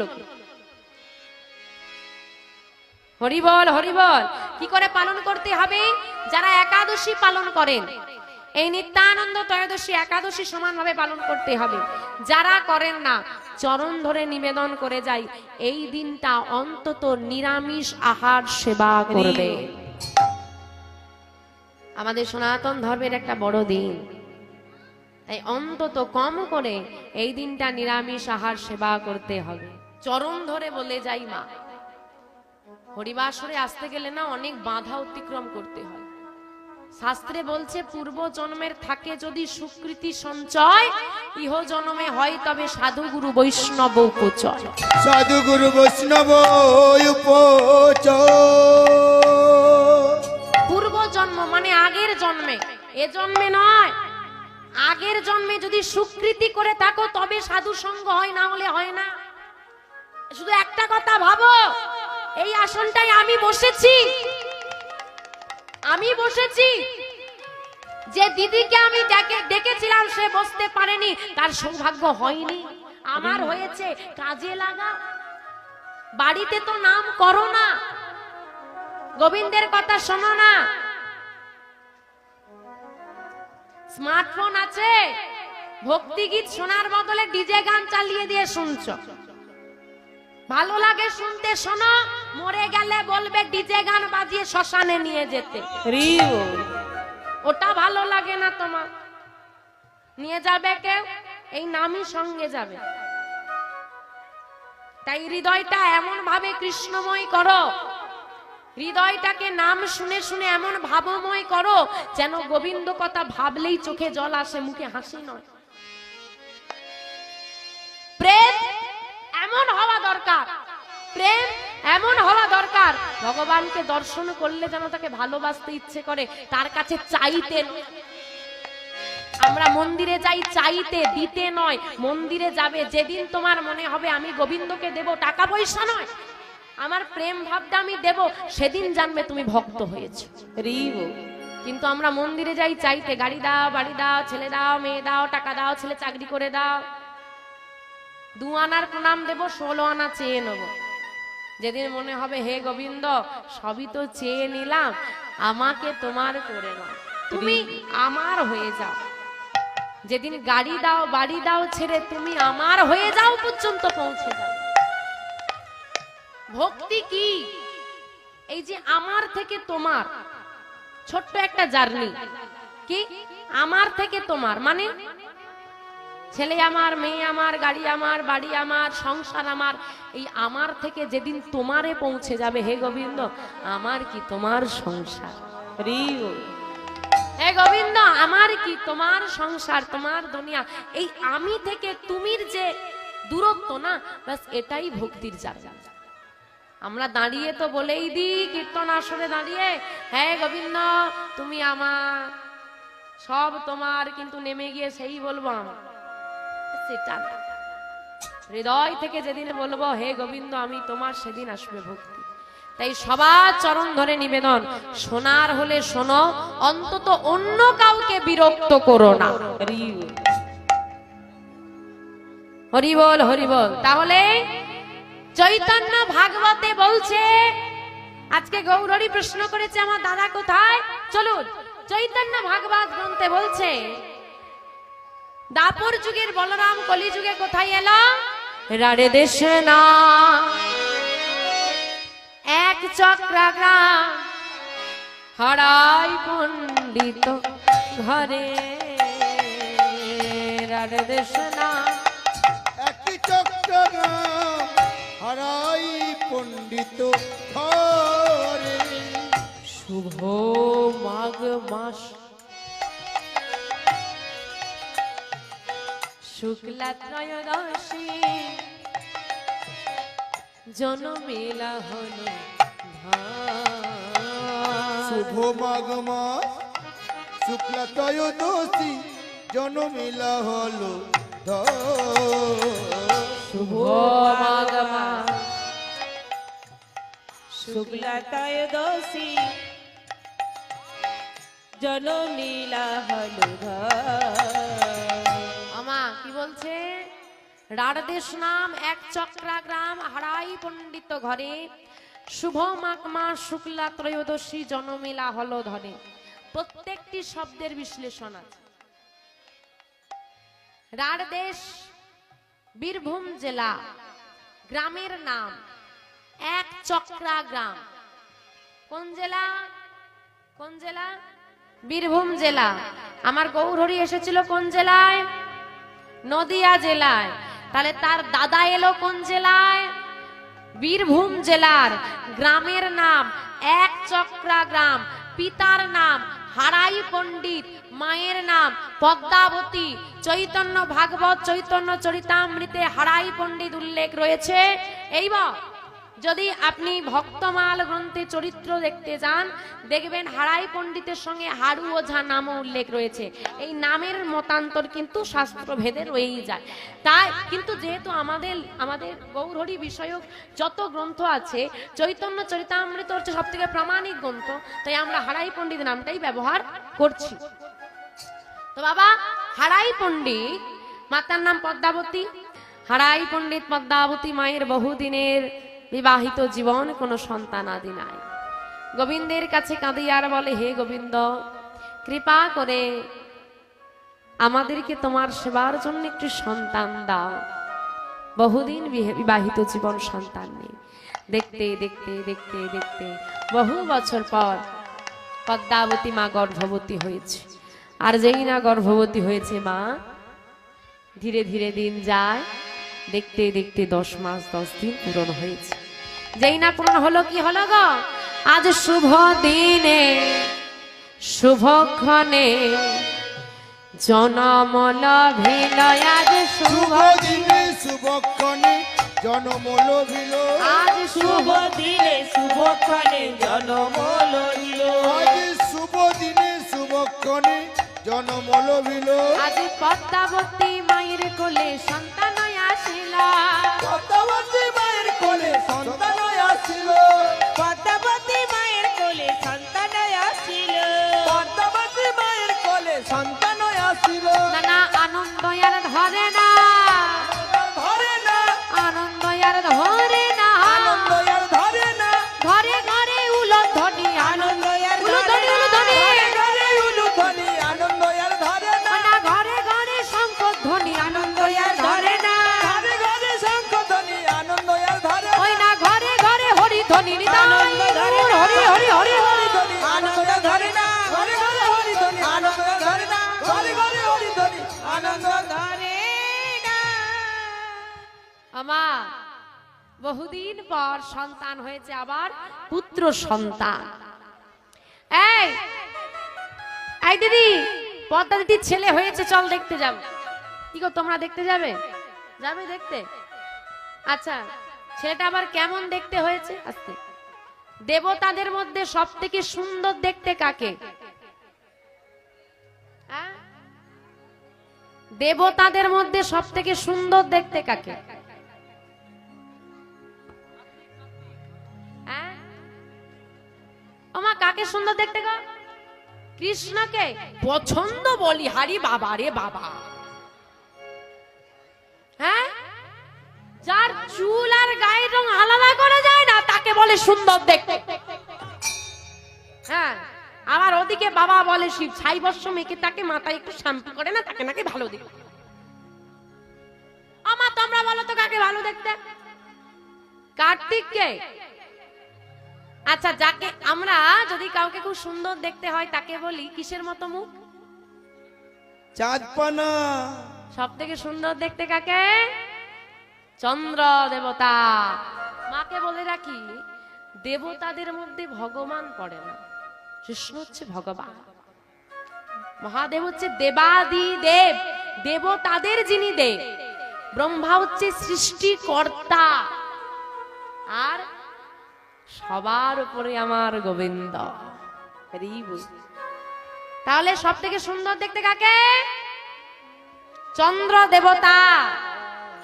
লোকে হরিবল হরিবল, কি করে পালন করতে হবে? যারা একাদশী পালন করেন, এই নিত্যানন্দ ত্রয়োদশী একাদশী সমানভাবে পালন করতে হবে। যারা করেন না, চরণ ধরে নিবেদন করে যাই, এই দিনটা অন্তত নিরামিষ আহার সেবা করবে। আমাদের সনাতন ধর্মের একটা বড় দিন। তাই অন্তত কম করে এই দিনটা নিরামিষ আহার সেবা করতে হবে। চরণ ধরে বলে যাই মা। হরিবাসরে আসতে গেলে না অনেক বাধা অতিক্রম করতে হয়। শাস্ত্রে বলছে পূর্ব জন্মের থাকে যদি সুকৃতি সঞ্চয় ইহ জন্মে হয় তবে সাধু গুরু বৈষ্ণব উপচয়। সাধু গুরু বৈষ্ণব পূর্ব জন্ম মানে আগের জন্মে। এ জন্মে নয়। আগের জন্মে যদি সুকৃতি করে থাকো তবে সাধু সঙ্গ হয় না হলে হয় না। শুধু একটা কথা ভাবো, এই আসনটাই আমি বসেছি। আমি বসেছি। যে দিদিকে আমি ডেকেছিলাম, সে বসতে পারেনি। তার সৌভাগ্য হয়নি। আমার হয়েছে কাজে লাগা। বাড়িতে তো নাম করো না। গোবিন্দের কথা শোনো না। স্মার্টফোন আছে। ভক্তি গীত শোনার বদলে ডিজে গান চালিয়ে দিয়ে শুনছো। ভালো লাগে শুনতে শোনো। মরে গেলে বলবে ডিজে গান বাজিয়ে শ্মশানে নিয়ে যেতে। ওটা ভালো লাগে না তোমার। নিয়ে যাবে কেউ এই নামই সঙ্গে যাবে। তাই হৃদয়টা এমন ভাবে কৃষ্ণময় করো। হৃদয়টাকে নাম শুনে শুনে এমন ভাবময় করো যেন গোবিন্দ কথা ভাবলেই চোখে জল আসে মুখে হাসি নয়। দরকার। প্রেম এমন হওয়া দরকার। ভগবানকে দর্শন করলে যেন তাকে ভালোবাসতে ইচ্ছে করে তার কাছে চাইতে আমরা মন্দিরে যাই চাইতে দিতে নয়। মন্দিরে যাবে যেদিন তোমার মনে হবে আমি গোবিন্দকে দেব টাকা পয়সা নয়। আমার প্রেম ভাবটা আমি দেব সেদিন জানবে তুমি ভক্ত হয়েছে। কিন্তু আমরা মন্দিরে যাই চাইতে গাড়ি দাও বাড়ি দাও ছেলে দাও মেয়ে দাও টাকা দাও ছেলে চাকরি করে দাও। দু আনার প্রণাম দেব, ষোলো আনা চেয়ে নেব। যেদিন মনে হবে, হে গোবিন্দ, সবই তো চেয়ে নিলাম, আমাকে তোমার করে নাও। তুমি আমার হয়ে যাও। যেদিন গাড়ি দাও, বাড়ি দাও ছেড়ে, তুমি আমার হয়ে যাও পর্যন্ত পৌঁছে যাও। ভক্তি কি? এই যে আমার থেকে তোমার, ছোট্ট একটা জার্নি। কি? আমার থেকে তোমার মানে ছেলে আমার, মেয়ে আমার, গাড়ি আমার, বাড়ি আমার, সংসার আমার, এই আমার থেকে যেদিন তোমারে পৌঁছে যাবে, হে গোবিন্দ, আমার কি তোমার সংসার? হে গোবিন্দ, আমার কি তোমার সংসার, তোমার দুনিয়া? এই আমি থেকে তুমির যে দূরত্ব না বাস এটাই ভক্তির জায়গা। আমরা দাঁড়িয়ে তো বলেই দিই কীর্তন আসরে দাঁড়িয়ে হ্যাঁ গোবিন্দ, তুমি আমার, সব তোমার কিন্তু নেমে গিয়ে সেই বলব আমার। হৃদয় থেকে যেদিন বলব, হে গোবিন্দ, আমি তোমার সেদিন আসবে ভক্তি। তাই সবার চরণ ধরে নিবেদন, সোনার হলে শোনো, অন্তত অন্য কাউকে বিরক্ত করো না। হরিবল হরিবল। তাহলে চৈতন্য ভাগবতে বলছে, আজকে গৌরী প্রশ্ন করেছে, আমার দাদা কোথায়? চলুন, চৈতন্য ভাগবত গ্রন্থে বলছে দাপর যুগের বলরাম কলি যুগে কোথায় এলো? রাড়ে দেশে না। এক চক্রাগ্রাম হারাই পণ্ডিত ঘরে। রাড়ে দেশে না। একই চক্রগ্রাম হারাই পণ্ডিত ঘরে। শুভ মাঘ মাস শুক্লা ত্রয়োদশী। জনমেলা হলো। শুভ মাঘ মাস শুক্লা ত্রয়োদশী জনমিলা হলো। শুভ মাঘ মাস। শুক্লা ত্রয়োদশী। জননীলা আমা কি বলছে? রাড়দেশ নাম এক চক্রা গ্রাম হারাই পণ্ডিত ঘরে। শুভ মাঘ মাস শুক্লা ত্রয়োদশী জনমেলা হলো ধরে। প্রত্যেকটি শব্দের বিশ্লেষণ আছে। রাড়দেশ বীরভূম জেলা, গ্রামের নাম এক চক্রা গ্রাম কোন জেলা? কোন জেলা? বীরভূম জেলা। আমার গৌরহরি এসেছিল কোন জেলায়? নদিয়া জেলায়। তাহলে তার দাদা এলো কোন জেলায়? বীরভূম জেলার। গ্রামের নাম এক চক্রা গ্রাম। পিতার নাম হারাই পণ্ডিত। মায়ের নাম পদ্মাবতী। চৈতন্য ভাগবত, চৈতন্য চরিতামৃতে হারাই পণ্ডিত উল্লেখ রয়েছে। এইবার যদি আপনি ভক্তমাল গ্রন্থে চরিত্র দেখতে যান, দেখবেন হারাই পণ্ডিতের সঙ্গে হারু ওঝা নামও উল্লেখ রয়েছে। এই নামের মতান্তর কিন্তু শাস্ত্র ভেদে রয়েই যায়। তাই কিন্তু যেহেতু আমাদের আমাদের গৌরহরি বিষয়ক যত গ্রন্থ আছে, চৈতন্য চরিতামৃত হচ্ছে সব থেকে প্রামাণিক গ্রন্থ, তাই আমরা হারাই পণ্ডিত নামটাই ব্যবহার করছি। তো বাবা, হারাই পণ্ডিত, মাতার নাম পদ্মাবতী। হারাই পণ্ডিত পদ্মাবতী মায়ের বহুদিনের বিবাহিত জীবন কোনো সন্তান আদি নাই। গোবিন্দের কাছে কাঁদিয়ার বলে, হে গোবিন্দ, কৃপা করে আমাদেরকে তোমার সেবার জন্য একটি সন্তান দাও। বহুদিন বিহে- বিবাহিত জীবন সন্তান নেই। দেখতে দেখতে দেখতে দেখতে বহু বছর পর পদ্মাবতী মা গর্ভবতী হয়েছে। আর যেই না গর্ভবতী হয়েছে মা, ধীরে ধীরে দিন যায়। দেখতে দেখতে দশ মাস, দশ দিন পূরণ হয়েছে। যেই না পূরণ হলো কি হলো গো? আজ শুভ দিনে শুভক্ষণে জনমল ভিলয় আজ শুভ দিনে শুভক্ষণে জনমল ভিল আজ শুভ দিনে শুভক্ষণে জনম লইল আজ শুভ দিনে শুভক্ষণে জনমল ভিল আজ পদ্মাবতী মায়ের কোলে সন্তান আনন্দ না বহুদিন পর সন্তান হয়েছে আবার পুত্র সন্তান। এই এই দিদি, পদ্মা দিদির ছেলে হয়েছে, চল দেখতে যাব। কি গো, তোমরা দেখতে যাবে? যাবে দেখতে? আচ্ছা ছেলেটা আবার কেমন দেখতে হয়েছে? আস্তে। দেবতাদের মধ্যে সব থেকে সুন্দর দেখতে কাকে? দেবতাদের মধ্যে সব থেকে সুন্দর দেখতে কাকে? হ্যাঁ? ওমা, কাকে সুন্দর দেখতে গো? কৃষ্ণকে? পছন্দ বলি, হারি বাবা রে বাবা। হ্যাঁ? যার চুল আর গায়ের রং আলাদা করা যায় না, তাকে বলে সুন্দর দেখতে। হ্যাঁ? আবার ওদিকে বাবা বলে শিব ছাই বর্ষ মেখে তাকে মাথায় একটু শ্যাম্পু করে না তাকে নাকি ভালো দেখতে? আমার তোমরা বলো তো কাকে ভালো দেখতে? কার্তিককে? আচ্ছা যাকে আমরা যদি কাউকে খুব সুন্দর দেখতে হয় তাকে বলি কিসের মতো মুখ? চাঁদ পানা সব থেকে সুন্দর দেখতে কাকে? চন্দ্র দেবতা। মাকে বলে রাখি দেবতাদের মধ্যে ভগবান পড়ে না। কৃষ্ণ হচ্ছে ভগবান। মহাদেব হচ্ছে দেবাদি দেব দেবতাদের যিনি দেব, ব্রহ্মা হচ্ছে সৃষ্টিকর্তা। আর সবার উপরে আমার গোবিন্দ। তাহলে সব থেকে সুন্দর দেখতে কাকে? চন্দ্র দেবতা।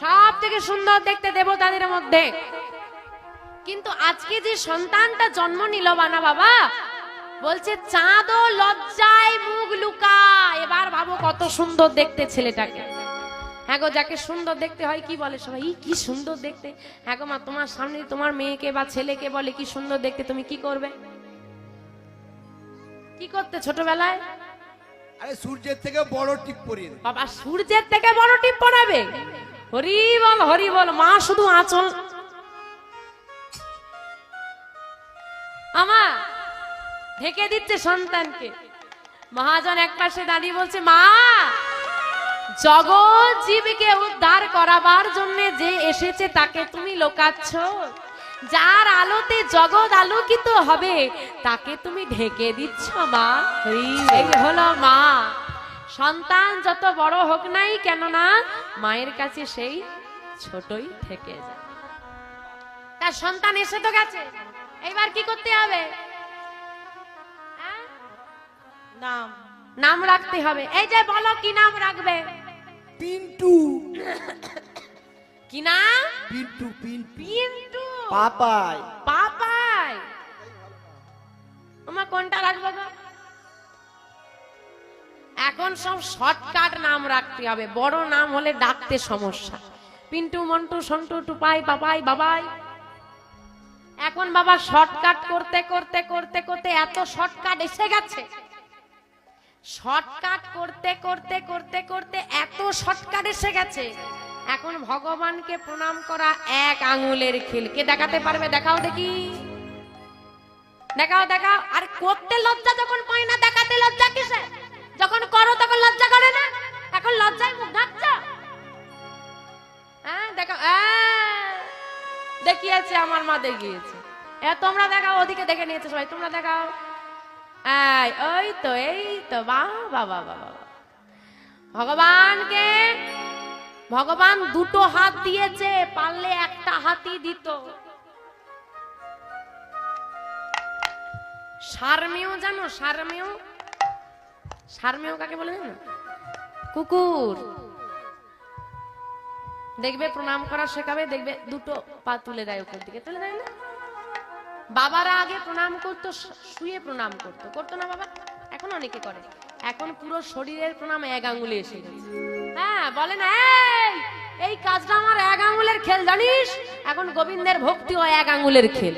সব থেকে সুন্দর দেখতে দেবতাদের মধ্যে। কিন্তু আজকে যে সন্তানটা জন্ম নিল বানা বাবা বলছে চাঁদও লজ্জায় মুখ লুকা এবার ভাবো কত সুন্দর দেখতে ছেলেটাকে। হ্যাঁ গো যাকে সুন্দর দেখতে হয় কি বলে সবাই? কি সুন্দর দেখতে। হ্যাঁ গো মা তোমার সামনে তোমার মেয়েকে বা ছেলেকে বলে কি সুন্দর দেখতে তুমি কি করবে? কি করতে ছোটবেলায়? আরে সূর্যের থেকে বড় টিপ পরিয়ে। বাবা সূর্যের থেকে বড় টিপ পড়াবে হরি বল হরি বল মা শুধু আঁচল। আমা ঢেকে দিচ্ছে সন্তানকে। মহাজন এক পাশে দাঁড়িয়ে বলছে মা জগৎ জীবকে উদ্ধার করাবার জন্য যে এসেছে তাকে তুমি লোকাচ্ছ। যার আলোতে জগৎ আলোকিত হবে তাকে তুমি ঢেকে দিচ্ছ মা। এই হলো মা। সন্তান যত বড় হোক নাই কেননা মায়ের কাছে সেই ছোটই থেকে যায়। তার সন্তান এসে তো গেছে। এইবার কি করতে হবে? নাম। নাম রাখতে হবে। এই যে বলো কি নাম রাখবে? পিন্টু। কি নাম? পিন্টু পিন্টু। পাপাই। পাপাই। তোমার কোনটা রাখবে গো? এখন সব শর্টকাট নাম রাখতে হবে। বড় নাম হলে ডাকতে সমস্যা। পিন্টু মন্টু সন্টু টুপাই পাপাই বাবাই। এখন বাবা শর্টকাট করতে করতে করতে করতে এত শর্টকাট এসে গেছে। শর্টকাট করতে করতে করতে করতে এত শর্টকাট এসে গেছে। এখন ভগবানকে প্রণাম করা এক আঙুলের খেল। কে দেখাতে পারবে? দেখাও দেখি। দেখাও দেখাও। আর করতে লজ্জা যখন পাই না দেখাতে লজ্জা কিসে? যখন করো তখন লজ্জা করে না? এখন লজ্জায় মুখ ঢাকছ? হ্যাঁ দেখাও। আহ, দেখিয়েছে আমার মা দেখিয়েছে। এ তোমরা দেখাও ওদিকে দেখে নিয়েছে সবাই। তোমরা দেখাও। এই ওই তো, এই তো বাহ বাবা বাবা ভগবানকে, ভগবান দুটো হাত দিয়েছে, পারলে একটা হাতই দিত। সারমেয় জানো, সারমেয়? সারমেয় কাকে বলে জানো? কুকুর। দেখবে, প্রণাম করা শেখাবে, দেখবে দুটো পা তুলে দেয় উপর দিকে। তুলে দেয় না? বাবারা আগে প্রণাম করতো শুয়ে প্রণাম করতো। করতো না বাবা? এখন অনেকে করে। এখন পুরো শরীরের প্রণাম এক আঙ্গুলে এসে গেছে। হ্যাঁ বলে না, এই এই কাজটা আমার এক আঙ্গুলের খেল, জানিস? এখন গোবিন্দের ভক্তি হয় এক আঙ্গুলের খেল।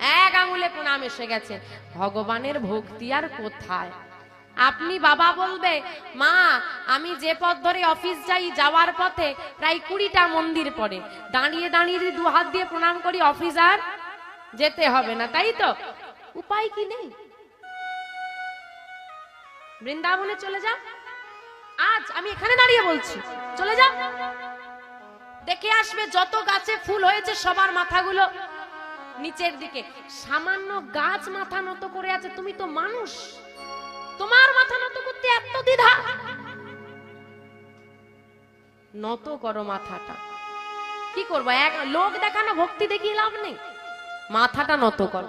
এক আঙুলে প্রণাম এসে গেছে। ভগবানের ভক্তি আর কোথায়? আপনি বাবা বলবে, মা, আমি যে পথ ধরে অফিস যাই, যাওয়ার পথে প্রায় কুড়িটা মন্দির পড়ে। দাঁড়িয়ে দাঁড়িয়ে যদি দু হাত দিয়ে প্রণাম করি, অফিস আর যেতে হবে না, তাই তো? উপায় কি নেই? বৃন্দাবনে চলে যা আজ আমি এখানে দাঁড়িয়ে বলছি। চলে যা দেখে আসবে যত গাছে ফুল হয়েছে, সবার মাথাগুলো নিচের দিকে। সামান্য গাছ মাথা নত করে আছে, তুমি তো মানুষ। তোমার মাথা নত করতে এত দ্বিধা? নত করো মাথাটা। কি করব? এক লোক দেখানো ভক্তি দেখিয়ে লাভ নেই। মাথাটা নত করো।